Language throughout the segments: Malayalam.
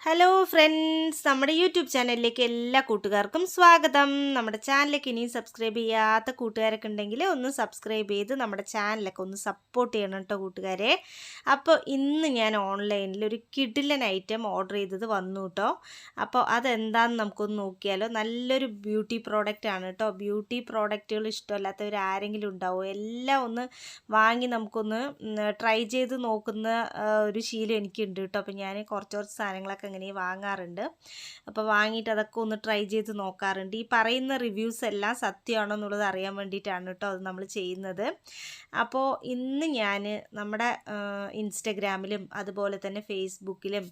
ഹലോ ഫ്രണ്ട്സ് നമ്മുടെ യൂട്യൂബ് ചാനലിലേക്ക് എല്ലാ കൂട്ടുകാർക്കും സ്വാഗതം. നമ്മുടെ ചാനലിലേക്ക് ഇനിയും സബ്സ്ക്രൈബ് ചെയ്യാത്ത കൂട്ടുകാരൊക്കെ ഉണ്ടെങ്കിൽ ഒന്ന് സബ്സ്ക്രൈബ് ചെയ്ത് നമ്മുടെ ചാനലൊക്കെ ഒന്ന് സപ്പോർട്ട് ചെയ്യണം കേട്ടോ കൂട്ടുകാരെ. അപ്പോൾ ഇന്ന് ഞാൻ ഓൺലൈനിൽ ഒരു കിഡിലൻ ഐറ്റം ഓർഡർ ചെയ്തത് വന്നു കേട്ടോ. അപ്പോൾ അതെന്താണെന്ന് നമുക്കൊന്ന് നോക്കിയാലോ. നല്ലൊരു ബ്യൂട്ടി പ്രോഡക്റ്റ് ആണ് കേട്ടോ. ബ്യൂട്ടി പ്രോഡക്റ്റുകൾ ഇഷ്ടമല്ലാത്തവർ ആരെങ്കിലും ഉണ്ടാവും? എല്ലാം ഒന്ന് വാങ്ങി നമുക്കൊന്ന് ട്രൈ ചെയ്ത് നോക്കുന്ന ഒരു ശീലം എനിക്കുണ്ട് കേട്ടോ. അപ്പോൾ ഞാൻ കുറച്ച് കുറച്ച് സാധനങ്ങളൊക്കെ ഇങ്ങനെ വാങ്ങാറുണ്ട്. അപ്പോൾ വാങ്ങിയിട്ട് അതൊക്കെ ഒന്ന് ട്രൈ ചെയ്ത് നോക്കാറുണ്ട്. ഈ പറയുന്ന റിവ്യൂസ് എല്ലാം സത്യമാണോ എന്നുള്ളത് അറിയാൻ വേണ്ടിയിട്ടാണ് കേട്ടോ അത് നമ്മൾ ചെയ്യുന്നത്. അപ്പോൾ ഇന്ന് ഞാൻ നമ്മുടെ ഇൻസ്റ്റഗ്രാമിലും അതുപോലെ തന്നെ ഫേസ്ബുക്കിലും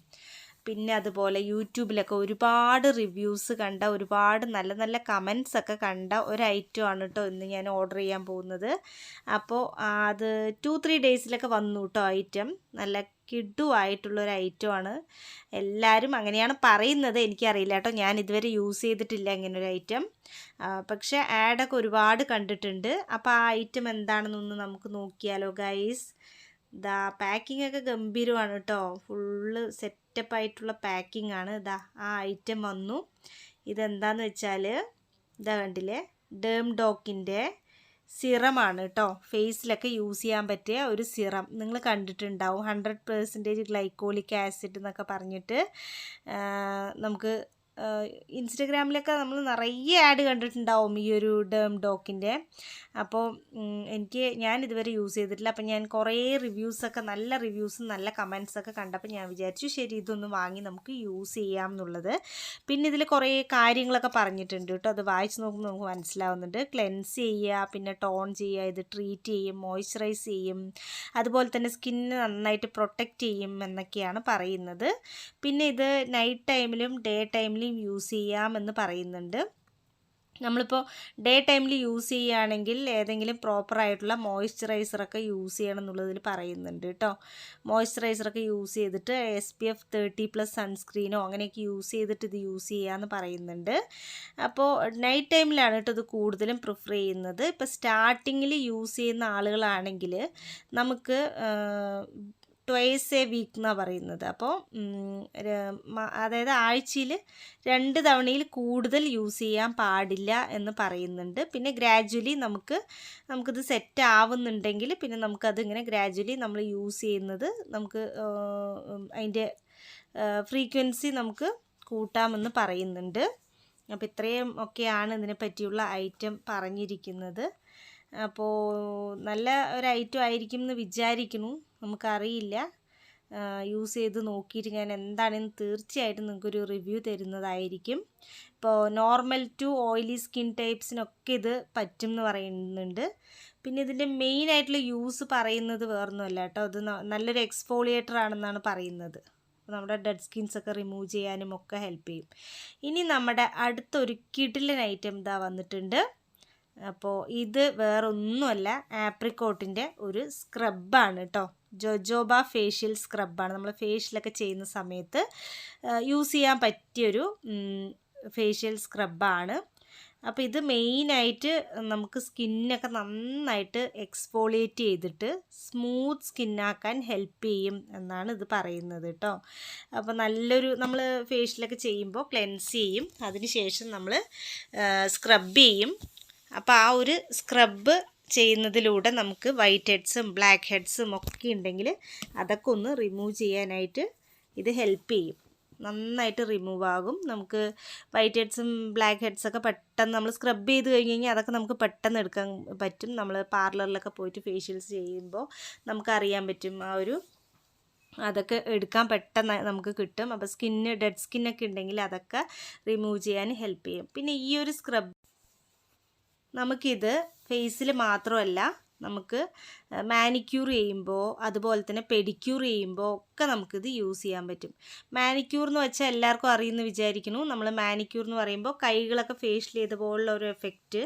പിന്നെ അതുപോലെ യൂട്യൂബിലൊക്കെ ഒരുപാട് റിവ്യൂസ് കണ്ട ഒരുപാട് നല്ല നല്ല കമൻസ് ഒക്കെ കണ്ട ഒരു ഐറ്റം ആണ് കേട്ടോ ഇന്ന് ഞാൻ ഓർഡർ ചെയ്യാൻ പോകുന്നത്. അപ്പോൾ അത് ടു ത്രീ ഡേയ്സിലൊക്കെ വന്നു കേട്ടോ ഐറ്റം നല്ല കിഡുവായിട്ടുള്ളൊരു ഐറ്റമാണ് എല്ലാവരും അങ്ങനെയാണ് പറയുന്നത്. എനിക്കറിയില്ല കേട്ടോ ഞാൻ ഇതുവരെ യൂസ് ചെയ്തിട്ടില്ല ഇങ്ങനെ ഒരു ഐറ്റം പക്ഷേ ആഡൊക്കെ ഒരുപാട് കണ്ടിട്ടുണ്ട്. അപ്പോൾ ആ ഐറ്റം എന്താണെന്നൊന്ന് നമുക്ക് നോക്കിയാലോ ഗൈസ് ദാ പാക്കിംഗ് ഒക്കെ ഗംഭീരമാണ് കേട്ടോ ഫുള്ള് സെറ്റപ്പ് ആയിട്ടുള്ള പാക്കിംഗ് ആണ് ഇതാ ആ ഐറ്റം വന്നു. ഇതെന്താന്ന് വെച്ചാൽ ഇതാ കണ്ടില്ലേ? ഡേം ഡോക്കിന്റെ സിറമാണ് കേട്ടോ ഫേസിലൊക്കെ യൂസ് ചെയ്യാൻ പറ്റിയ ഒരു സിറം. നിങ്ങൾ കണ്ടിട്ടുണ്ടാവും. ഹൺഡ്രഡ് പേഴ്സന്റേജ് ഗ്ലൈക്കോളിക് ആസിഡ് എന്നൊക്കെ പറഞ്ഞിട്ട് നമുക്ക് ഇൻസ്റ്റഗ്രാമിലൊക്കെ നമ്മൾ നിറയെ ആഡ് കണ്ടിട്ടുണ്ടാവും ഈ ഒരു ഡേം ഡോക്കിന്റെ. അപ്പോൾ എനിക്ക് ഞാൻ ഇതുവരെ യൂസ് ചെയ്തിട്ടില്ല. അപ്പം ഞാൻ കുറേ റിവ്യൂസൊക്കെ നല്ല റിവ്യൂസും നല്ല കമൻസൊക്കെ കണ്ടപ്പോൾ ഞാൻ വിചാരിച്ചു ശരി ഇതൊന്ന് വാങ്ങി നമുക്ക് യൂസ് ചെയ്യാം എന്നുള്ളത്. പിന്നെ ഇതിൽ കുറേ കാര്യങ്ങളൊക്കെ പറഞ്ഞിട്ടുണ്ട് കേട്ടോ. അത് വായിച്ച് നോക്കുമ്പോൾ നമുക്ക് മനസ്സിലാവുന്നുണ്ട്. ക്ലെൻസ് ചെയ്യുക പിന്നെ ടോൺ ചെയ്യുക ഇത് ട്രീറ്റ് ചെയ്യും മോയ്സ്ചറൈസ് ചെയ്യും അതുപോലെ തന്നെ സ്കിന്ന് നന്നായിട്ട് പ്രൊട്ടക്റ്റ് ചെയ്യും എന്നൊക്കെയാണ് പറയുന്നത്. പിന്നെ ഇത് നൈറ്റ് ടൈമിലും ഡേ ടൈമിലും യൂസ് ചെയ്യാമെന്ന് പറയുന്നുണ്ട്. നമ്മളിപ്പോൾ ഡേ ടൈമിൽ യൂസ് ചെയ്യുകയാണെങ്കിൽ ഏതെങ്കിലും പ്രോപ്പർ ആയിട്ടുള്ള മോയ്സ്ചറൈസറൊക്കെ യൂസ് ചെയ്യണം എന്നുള്ളതിൽ പറയുന്നുണ്ട് കേട്ടോ. മോയ്സ്ചറൈസറൊക്കെ യൂസ് ചെയ്തിട്ട് S P F thirty plus സൺസ്ക്രീനോ അങ്ങനെയൊക്കെ യൂസ് ചെയ്തിട്ട് ഇത് യൂസ് ചെയ്യാമെന്ന് പറയുന്നുണ്ട്. അപ്പോൾ നൈറ്റ് ടൈമിലാണ് കേട്ടോ ഇത് കൂടുതലും പ്രിഫർ ചെയ്യുന്നത്. ഇപ്പോൾ സ്റ്റാർട്ടിങ്ങിൽ യൂസ് ചെയ്യുന്ന ആളുകളാണെങ്കിൽ നമുക്ക് ട്വൈസ് എ വീക്ക് എന്നാണ് പറയുന്നത്. അപ്പോൾ അതായത് ആഴ്ചയിൽ രണ്ട് തവണയിൽ കൂടുതൽ യൂസ് ചെയ്യാൻ പാടില്ല എന്ന് പറയുന്നുണ്ട്. പിന്നെ ഗ്രാജ്വലി നമുക്ക് നമുക്കിത് സെറ്റ് ആവുന്നുണ്ടെങ്കിൽ പിന്നെ നമുക്കത് ഇങ്ങനെ ഗ്രാജ്വലി നമ്മൾ യൂസ് ചെയ്യുന്നത് നമുക്ക് അതിന്റെ ഫ്രീക്വൻസി നമുക്ക് കൂട്ടാമെന്ന് പറയുന്നുണ്ട്. അപ്പോൾ ഇത്രയും ഒക്കെയാണ് ഇതിനെ പറ്റിയുള്ള ഐറ്റം പറഞ്ഞിരിക്കുന്നത്. അപ്പോൾ നല്ല ഒരു ഐറ്റം ആയിരിക്കും എന്ന് വിചാരിക്കുന്നു. നമുക്കറിയില്ല. യൂസ് ചെയ്ത് നോക്കിയിട്ട് ഞാൻ എന്താണെന്ന് തീർച്ചയായിട്ടും നിങ്ങൾക്കൊരു റിവ്യൂ തരുന്നതായിരിക്കും. ഇപ്പോൾ നോർമൽ ടു ഓയിലി സ്കിൻ ടൈപ്സിനൊക്കെ ഇത് പറ്റും എന്ന് പറയുന്നുണ്ട്. പിന്നെ ഇതിന്റെ മെയിൻ ആയിട്ടുള്ള യൂസ് പറയുന്നത് വേറൊന്നുമല്ല കേട്ടോ. അത് നല്ലൊരു എക്സ്ഫോളിയേറ്റർ ആണെന്നാണ് പറയുന്നത് നമ്മുടെ ഡെഡ് സ്കിൻസ് ഒക്കെ റിമൂവ് ചെയ്യാനും ഒക്കെ ഹെൽപ്പ് ചെയ്യും. ഇനി നമ്മുടെ അടുത്തൊരു കിഡിലൻ ഐറ്റം ഇതാ വന്നിട്ടുണ്ട്. അപ്പോൾ ഇത് വേറൊന്നുമല്ല ആപ്രിക്കോട്ടിന്റെ ഒരു സ്ക്രബാണ് കേട്ടോ. ജോജോബ ഫേഷ്യൽ സ്ക്രബാണ്. നമ്മൾ ഫേഷ്യലൊക്കെ ചെയ്യുന്ന സമയത്ത് യൂസ് ചെയ്യാൻ പറ്റിയൊരു ഫേഷ്യൽ സ്ക്രബാണ്. അപ്പോൾ ഇത് മെയിനായിട്ട് നമുക്ക് സ്കിന്നൊക്കെ നന്നായിട്ട് എക്സ്ഫോളിയേറ്റ് ചെയ്തിട്ട് സ്മൂത്ത് സ്കിന്നാക്കാൻ ഹെൽപ്പ് ചെയ്യും എന്നാണ് ഇത് പറയുന്നത് കേട്ടോ. അപ്പോൾ നല്ലൊരു നമ്മൾ ഫേഷ്യലൊക്കെ ചെയ്യുമ്പോൾ ക്ലെൻസ് ചെയ്യും. അതിനുശേഷം നമ്മൾ സ്ക്രബ് ചെയ്യും. അപ്പോൾ ആ ഒരു സ്ക്രബ് ചെയ്യുന്നതിലൂടെ നമുക്ക് വൈറ്റ് ഹെഡ്സും ബ്ലാക്ക് ഹെഡ്സും ഒക്കെ ഉണ്ടെങ്കിൽ അതൊക്കെ ഒന്ന് റിമൂവ് ചെയ്യാനായിട്ട് ഇത് ഹെൽപ്പ് ചെയ്യും. നന്നായിട്ട് റിമൂവ് ആകും. നമുക്ക് വൈറ്റ് ഹെഡ്സും ബ്ലാക്ക് ഹെഡ്സൊക്കെ പെട്ടെന്ന് നമ്മൾ സ്ക്രബ് ചെയ്ത് കഴിഞ്ഞ് കഴിഞ്ഞാൽ അതൊക്കെ നമുക്ക് പെട്ടെന്ന് എടുക്കാൻ പറ്റും. നമ്മൾ പാർലറിലൊക്കെ പോയിട്ട് ഫേഷ്യൽസ് ചെയ്യുമ്പോൾ നമുക്കറിയാൻ പറ്റും. ആ ഒരു അതൊക്കെ എടുക്കാൻ പെട്ടെന്ന് നമുക്ക് കിട്ടും. അപ്പോൾ സ്കിന്ന് ഡെഡ് സ്കിന്നൊക്കെ ഉണ്ടെങ്കിൽ അതൊക്കെ റിമൂവ് ചെയ്യാൻ ഹെൽപ്പ് ചെയ്യും. പിന്നെ ഈ ഒരു സ്ക്രബ് നമുക്കിത് ഫേസിൽ മാത്രമല്ല നമുക്ക് മാനിക്യൂർ ചെയ്യുമ്പോൾ അതുപോലെ തന്നെ പെഡിക്യൂർ ചെയ്യുമ്പോൾ ഒക്കെ നമുക്കിത് യൂസ് ചെയ്യാൻ പറ്റും. മാനിക്യൂർ എന്ന് വെച്ചാൽ എല്ലാവർക്കും അറിയുമെന്ന് വിചാരിക്കുന്നു. നമ്മൾ മാനിക്യൂർ എന്ന് പറയുമ്പോൾ കൈകളൊക്കെ ഫേഷ്യൽ ചെയ്ത പോലുള്ള ഒരു എഫക്റ്റ്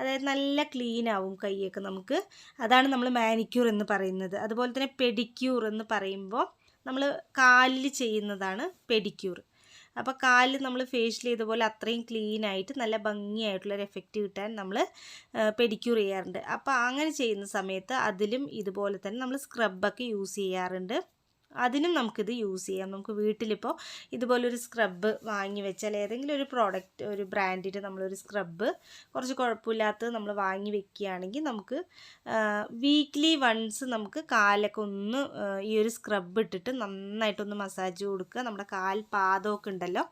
അതായത് നല്ല ക്ലീൻ ആവും കൈയൊക്കെ നമുക്ക്. അതാണ് നമ്മൾ മാനിക്യൂർ എന്ന് പറയുന്നത്. അതുപോലെ തന്നെ പെഡിക്യൂർ എന്ന് പറയുമ്പോൾ നമ്മൾ കാലിൽ ചെയ്യുന്നതാണ് പെഡിക്യൂർ അപ്പോൾ കാലിൽ നമ്മൾ ഫേഷ്യൽ ചെയ്ത പോലെ അത്രയും ക്ലീൻ ആയിട്ട് നല്ല ഭംഗിയായിട്ടുള്ളൊരു എഫക്റ്റ് കിട്ടാൻ നമ്മൾ പെഡിക്യൂർ ചെയ്യാറുണ്ട്. അപ്പോൾ അങ്ങനെ ചെയ്യുന്ന സമയത്ത് അതിലും ഇതുപോലെ തന്നെ നമ്മൾ സ്ക്രബൊക്കെ യൂസ് ചെയ്യാറുണ്ട്. അതിനും നമുക്കിത് യൂസ് ചെയ്യാം. നമുക്ക് വീട്ടിലിപ്പോൾ ഇതുപോലൊരു സ്ക്രബ്ബ് വാങ്ങി വെച്ചാൽ ഏതെങ്കിലും ഒരു പ്രോഡക്റ്റ് ഒരു ബ്രാൻഡിന്റെ നമ്മളൊരു സ്ക്രബ്ബ് കുറച്ച് കുഴപ്പമില്ലാത്തത് നമ്മൾ വാങ്ങി വെക്കുകയാണെങ്കിൽ നമുക്ക് വീക്ക്ലി വൺസ് നമുക്ക് കാലൊക്കെ ഒന്ന് ഈ ഒരു സ്ക്രബ്ബ് ഇട്ടിട്ട് നന്നായിട്ടൊന്ന് മസാജ് കൊടുക്കുക. നമ്മുടെ കാൽ പാദമൊക്കെ ഉണ്ടല്ലോ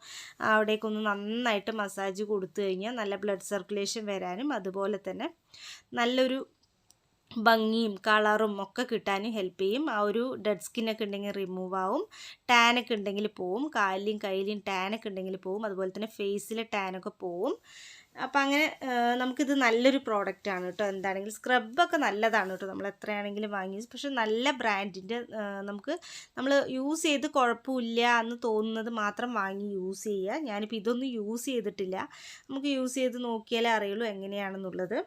അവിടേക്കൊന്ന് നന്നായിട്ട് മസാജ് കൊടുത്തു കഴിഞ്ഞാൽ നല്ല ബ്ലഡ് സർക്കുലേഷൻ വരാനും അതുപോലെ തന്നെ നല്ലൊരു ഭംഗിയും കളറും ഒക്കെ കിട്ടാൻ ഹെൽപ്പ് ചെയ്യും. ആ ഒരു ഡെഡ് സ്കിന്നൊക്കെ ഉണ്ടെങ്കിൽ റിമൂവ് ആവും. ടാനൊക്കെ ഉണ്ടെങ്കിൽ പോവും. കാലിലും കയ്യിലും ടാനൊക്കെ ഉണ്ടെങ്കിൽ പോവും. അതുപോലെ തന്നെ ഫേസിലെ ടാനൊക്കെ പോവും. അപ്പം അങ്ങനെ നമുക്കിത് നല്ലൊരു പ്രോഡക്റ്റ് പ്രോഡക്റ്റാണ് കേട്ടോ എന്താണെങ്കിലും സ്ക്രബൊക്കെ നല്ലതാണ് കേട്ടോ നമ്മൾ എത്രയാണെങ്കിലും വാങ്ങി. പക്ഷെ നല്ല ബ്രാൻഡിന്റെ നമുക്ക് നമ്മൾ യൂസ് ചെയ്ത് കുഴപ്പമില്ല എന്ന് തോന്നുന്നത് മാത്രം വാങ്ങി യൂസ് ചെയ്യുക. ഞാനിപ്പോൾ ഇതൊന്നും യൂസ് ചെയ്തിട്ടില്ല. നമുക്ക് യൂസ് ചെയ്ത് നോക്കിയാലേ അറിയുള്ളൂ എങ്ങനെയാണെന്നുള്ളത്.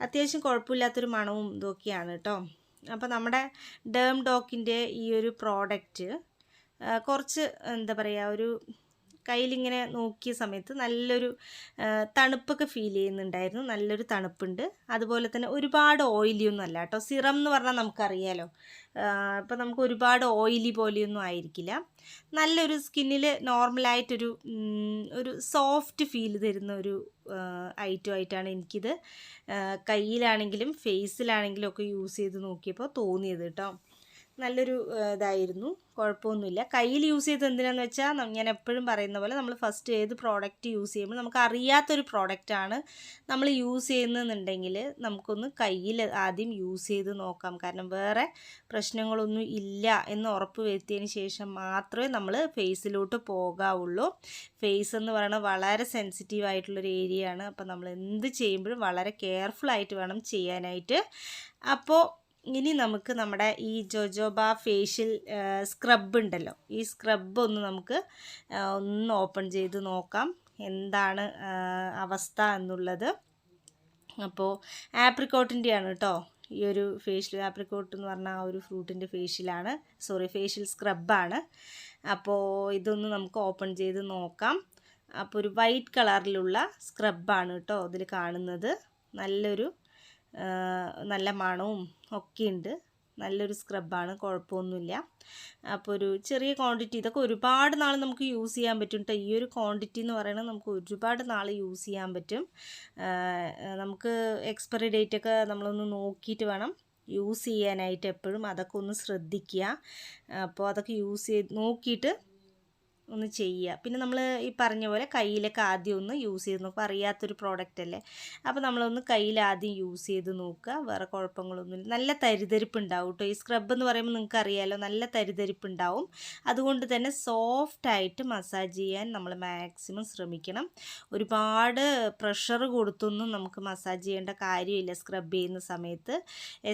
അത്യാവശ്യം കുഴപ്പമില്ലാത്തൊരു മണവും ഇതൊക്കെയാണ് കേട്ടോ. അപ്പോൾ നമ്മുടെ ഡേം ഡോക്കിന്റെ ഈ ഒരു പ്രോഡക്റ്റ് കുറച്ച് എന്താ പറയുക ഒരു കയ്യിലിങ്ങനെ നോക്കിയ സമയത്ത് നല്ലൊരു തണുപ്പൊക്കെ ഫീൽ ചെയ്യുന്നുണ്ടായിരുന്നു. നല്ലൊരു തണുപ്പുണ്ട്. അതുപോലെ തന്നെ ഒരുപാട് ഓയിലി ഒന്നും അല്ല കേട്ടോ. സിറം എന്ന് പറഞ്ഞാൽ നമുക്കറിയാലോ. അപ്പോൾ നമുക്ക് ഒരുപാട് ഓയിലി പോലെയൊന്നും ആയിരിക്കില്ല. നല്ലൊരു സ്കിന്നിൽ നോർമലായിട്ടൊരു ഒരു സോഫ്റ്റ് ഫീൽ തരുന്ന ഒരു ഐറ്റം ആയിട്ടാണ് എനിക്കിത് കയ്യിലാണെങ്കിലും ഫേസിലാണെങ്കിലും ഒക്കെ യൂസ് ചെയ്ത് നോക്കിയപ്പോൾ തോന്നിയത് കേട്ടോ. നല്ലൊരു ഇതായിരുന്നു. കുഴപ്പമൊന്നുമില്ല. കയ്യിൽ യൂസ് ചെയ്ത് എന്തിനാന്ന് വെച്ചാൽ ഞാൻ എപ്പോഴും പറയുന്ന പോലെ നമ്മൾ ഫസ്റ്റ് ഏത് പ്രോഡക്റ്റ് യൂസ് ചെയ്യുമ്പോൾ നമുക്ക് അറിയാത്തൊരു പ്രോഡക്റ്റാണ് നമ്മൾ യൂസ് ചെയ്യുന്നതെന്നുണ്ടെങ്കിൽ നമുക്കൊന്ന് കയ്യിൽ ആദ്യം യൂസ് ചെയ്ത് നോക്കാം. കാരണം വേറെ പ്രശ്നങ്ങളൊന്നും ഇല്ല എന്ന് ഉറപ്പ് വരുത്തിയതിന് ശേഷം മാത്രമേ നമ്മൾ ഫേസിലോട്ട് പോകാവുള്ളൂ. ഫേസ് എന്ന് പറയുന്നത് വളരെ സെൻസിറ്റീവ് ആയിട്ടുള്ളൊരു ഏരിയ ആണ്. അപ്പോൾ നമ്മൾ എന്ത് ചെയ്യുമ്പോഴും വളരെ കെയർഫുൾ ആയിട്ട് വേണം ചെയ്യാനായിട്ട്. അപ്പോൾ ഇനി നമുക്ക് നമ്മുടെ ഈ ജോജോബ ഫേഷ്യൽ സ്ക്രബ് ഉണ്ടല്ലോ. ഈ സ്ക്രബ് ഒന്ന് നമുക്ക് ഒന്ന് ഓപ്പൺ ചെയ്ത് നോക്കാം. എന്താണ് അവസ്ഥ എന്നുള്ളത്. അപ്പോൾ ആപ്രിക്കോട്ടിന്റെയാണ് കേട്ടോ ഈ ഒരു ഫേഷ്യൽ ആപ്രിക്കോട്ട് എന്ന് പറഞ്ഞാൽ ആ ഒരു ഫ്രൂട്ടിന്റെ ഫേഷ്യലാണ് സോറി ഫേഷ്യൽ സ്ക്രബാണ് അപ്പോൾ ഇതൊന്ന് നമുക്ക് ഓപ്പൺ ചെയ്ത് നോക്കാം. അപ്പോൾ ഒരു വൈറ്റ് കളറിലുള്ള സ്ക്രബാണ് കേട്ടോ ഇതിൽ കാണുന്നത്. നല്ലൊരു നല്ല മണവും ഒക്കെ ഉണ്ട്. നല്ലൊരു സ്ക്രബാണ് കുഴപ്പമൊന്നുമില്ല. അപ്പോൾ ഒരു ചെറിയ ക്വാണ്ടിറ്റി ഇതൊക്കെ ഒരുപാട് നാൾ നമുക്ക് യൂസ് ചെയ്യാൻ പറ്റും കേട്ടോ ഈ ഒരു ക്വാണ്ടിറ്റി എന്ന് പറയുന്നത് നമുക്ക് ഒരുപാട് നാൾ യൂസ് ചെയ്യാൻ പറ്റും. നമുക്ക് എക്സ്പയറി ഡേറ്റ് ഒക്കെ നമ്മളൊന്ന് നോക്കിയിട്ട് വേണം യൂസ് ചെയ്യാനായിട്ട് എപ്പോഴും. അതൊക്കെ ഒന്ന് ശ്രദ്ധിക്കുക. അപ്പോൾ അതൊക്കെ യൂസ് ചെയ്ത് നോക്കിയിട്ട് ഒന്ന് ചെയ്യുക. പിന്നെ നമ്മൾ ഈ പറഞ്ഞ പോലെ കയ്യിലൊക്കെ ആദ്യം ഒന്ന് യൂസ് ചെയ്ത് നോക്കുക. അറിയാത്തൊരു പ്രോഡക്റ്റ് അല്ലേ? അപ്പോൾ നമ്മളൊന്ന് കയ്യിൽ ആദ്യം യൂസ് ചെയ്ത് നോക്കുക. വേറെ കുഴപ്പങ്ങളൊന്നുമില്ല നല്ല തരിതരിപ്പ് ഉണ്ടാവും കേട്ടോ ഈ സ്ക്രബ് എന്ന് പറയുമ്പോൾ നിങ്ങൾക്ക് അറിയാമല്ലോ നല്ല തരിതരിപ്പ് ഉണ്ടാവും. അതുകൊണ്ട് തന്നെ സോഫ്റ്റ് ആയിട്ട് മസാജ് ചെയ്യാൻ നമ്മൾ മാക്സിമം ശ്രമിക്കണം. ഒരുപാട് പ്രഷർ കൊടുത്തൊന്നും നമുക്ക് മസാജ് ചെയ്യേണ്ട കാര്യമില്ല സ്ക്രബ് ചെയ്യുന്ന സമയത്ത്.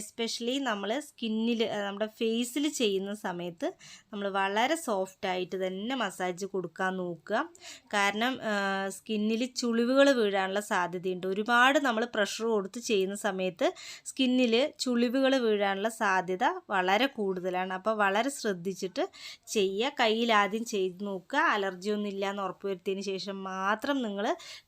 എസ്പെഷ്യലി നമ്മൾ സ്കിന്നിൽ നമ്മുടെ ഫേസിൽ ചെയ്യുന്ന സമയത്ത് നമ്മൾ വളരെ സോഫ്റ്റ് ആയിട്ട് തന്നെ മസാജ് കൊടുക്കാൻ നോക്കുക. കാരണം സ്കിന്നിൽ ചുളിവുകൾ വീഴാനുള്ള സാധ്യതയുണ്ട്. ഒരുപാട് നമ്മൾ പ്രഷർ കൊടുത്ത് ചെയ്യുന്ന സമയത്ത് സ്കിന്നിൽ ചുളിവുകൾ വീഴാനുള്ള സാധ്യത വളരെ കൂടുതലാണ്. അപ്പോൾ വളരെ ശ്രദ്ധിച്ചിട്ട് ചെയ്യുക. കയ്യിൽ ആദ്യം ചെയ്ത് നോക്കുക. അലർജി ഒന്നും ഇല്ല എന്ന് ഉറപ്പുവരുത്തിയതിന് ശേഷം മാത്രം നിങ്ങൾ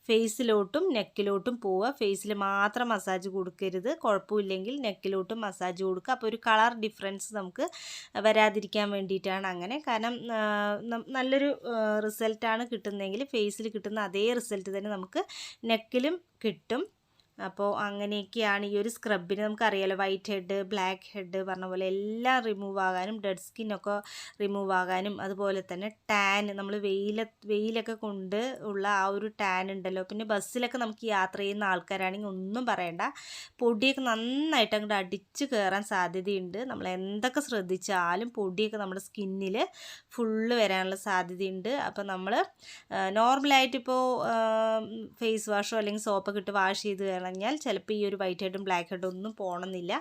ഫേസിലോട്ടും നെക്കിലോട്ടും പോവുക. ഫേസിൽ മാത്രം മസാജ് കൊടുക്കരുത്. കുഴപ്പമില്ലെങ്കിൽ നെക്കിലോട്ടും മസാജ് കൊടുക്കുക. അപ്പോൾ ഒരു കളർ ഡിഫറൻസ് നമുക്ക് വരാതിരിക്കാൻ വേണ്ടിയിട്ടാണ് അങ്ങനെ. കാരണം ആ, നല്ലൊരു റിസൾട്ടാണ് കിട്ടുന്നതെങ്കിൽ ഫേസിൽ കിട്ടുന്ന അതേ റിസൾട്ട് തന്നെ നമുക്ക് നെക്കിലും കിട്ടും. അപ്പോൾ അങ്ങനെയൊക്കെയാണ് ഈ ഒരു സ്ക്രബിന് നമുക്കറിയാലോ. വൈറ്റ് ഹെഡ് ബ്ലാക്ക് ഹെഡ് പറഞ്ഞ പോലെ എല്ലാം റിമൂവ് ആകാനും ഡെഡ് സ്കിന്നൊക്കെ റിമൂവ് ആകാനും അതുപോലെ തന്നെ ടാൻ നമ്മൾ വെയില വെയിലൊക്കെ കൊണ്ട് ഉള്ള ആ ഒരു ടാൻ ഉണ്ടല്ലോ. പിന്നെ ബസ്സിലൊക്കെ നമുക്ക് യാത്ര ചെയ്യുന്ന ആൾക്കാരാണെങ്കിൽ ഒന്നും പറയണ്ട. പൊടിയൊക്കെ നന്നായിട്ട് അങ്ങോട്ട് അടിച്ച് കയറാൻ സാധ്യതയുണ്ട്. നമ്മൾ എന്തൊക്കെ ശ്രദ്ധിച്ചാലും പൊടിയൊക്കെ നമ്മുടെ സ്കിന്നിൽ ഫുള്ള് വരാനുള്ള സാധ്യതയുണ്ട്. അപ്പോൾ നമ്മൾ നോർമലായിട്ടിപ്പോൾ ഫേസ് വാഷോ അല്ലെങ്കിൽ സോപ്പൊക്കെ ഇട്ട് വാഷ് ചെയ്ത് കളഞ്ഞാൽ ചിലപ്പോൾ ഈ ഒരു വൈറ്റ് ഹെഡും ബ്ലാക്ക് ഹെഡും ഒന്നും പോകണമെന്നില്ല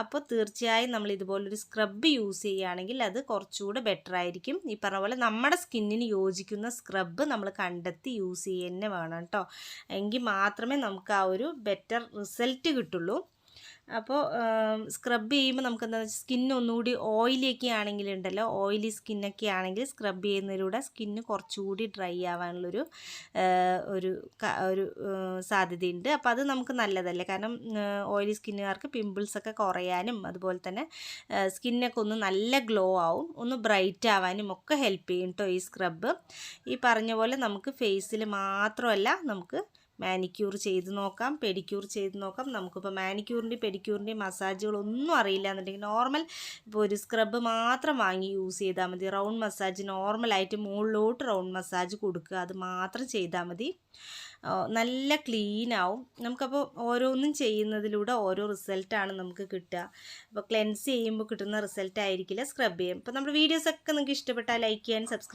അപ്പോൾ തീർച്ചയായും നമ്മൾ ഇതുപോലൊരു സ്ക്രബ് യൂസ് ചെയ്യുകയാണെങ്കിൽ അത് കുറച്ചുകൂടെ ബെറ്റർ ആയിരിക്കും. ഈ പറഞ്ഞ പോലെ നമ്മുടെ സ്കിന്നിന് യോജിക്കുന്ന സ്ക്രബ് നമ്മൾ കണ്ടെത്തി യൂസ് ചെയ്യുക തന്നെ വേണം കേട്ടോ എങ്കിൽ മാത്രമേ നമുക്ക് ആ ഒരു ബെറ്റർ റിസൾട്ട് കിട്ടുള്ളൂ. അപ്പോൾ സ്ക്രബ് ചെയ്യുമ്പോൾ നമുക്ക് എന്താണെന്ന് വെച്ചാൽ സ്കിൻ ഒന്നുകൂടി ഓയിലിയൊക്കെ ആണെങ്കിലുണ്ടല്ലോ ഓയിലി സ്കിന്നൊക്കെ ആണെങ്കിൽ സ്ക്രബ് ചെയ്യുന്നതിലൂടെ സ്കിന്ന് കുറച്ചുകൂടി ഡ്രൈ ആവാനുള്ളൊരു ഒരു ഒരു സാധ്യതയുണ്ട്. അപ്പോൾ അത് നമുക്ക് നല്ലതല്ലേ? കാരണം ഓയിലി സ്കിന്നുകാർക്ക് പിമ്പിൾസൊക്കെ കുറയാനും അതുപോലെ തന്നെ സ്കിന്നൊക്കെ ഒന്ന് നല്ല ഗ്ലോ ആവും ഒന്ന് ബ്രൈറ്റ് ആവാനും ഒക്കെ ഹെൽപ്പ് ചെയ്യും കേട്ടോ ഈ സ്ക്രബ് ഈ പറഞ്ഞ പോലെ നമുക്ക് ഫേസിൽ മാത്രമല്ല നമുക്ക് മാനിക്യൂർ ചെയ്ത് നോക്കാം പെഡിക്യൂർ ചെയ്ത് നോക്കാം. നമുക്കിപ്പോൾ മാനിക്യൂറിന്റെയും പെഡിക്യൂറിന്റെയും മസാജുകളൊന്നും അറിയില്ല എന്നുണ്ടെങ്കിൽ നോർമൽ ഇപ്പോൾ ഒരു സ്ക്രബ് മാത്രം വാങ്ങി യൂസ് ചെയ്താൽ മതി. റൗണ്ട് മസാജ് നോർമലായിട്ട് മുകളിലോട്ട് റൗണ്ട് മസാജ് കൊടുക്കുക. അത് മാത്രം ചെയ്താൽ മതി. നല്ല ക്ലീൻ ആവും. നമുക്കപ്പോൾ ഓരോന്നും ചെയ്യുന്നതിലൂടെ ഓരോ റിസൾട്ടാണ് നമുക്ക് കിട്ടുക. അപ്പോൾ ക്ലെൻസ് ചെയ്യുമ്പോൾ കിട്ടുന്ന റിസൾട്ട് ആയിരിക്കില്ല സ്ക്രബ് ചെയ്യും അപ്പോൾ നമ്മുടെ വീഡിയോസൊക്കെ നിങ്ങൾക്ക് ഇഷ്ടപ്പെട്ടാൽ ലൈക്ക് ചെയ്യാൻ സബ്സ്ക്രൈബ്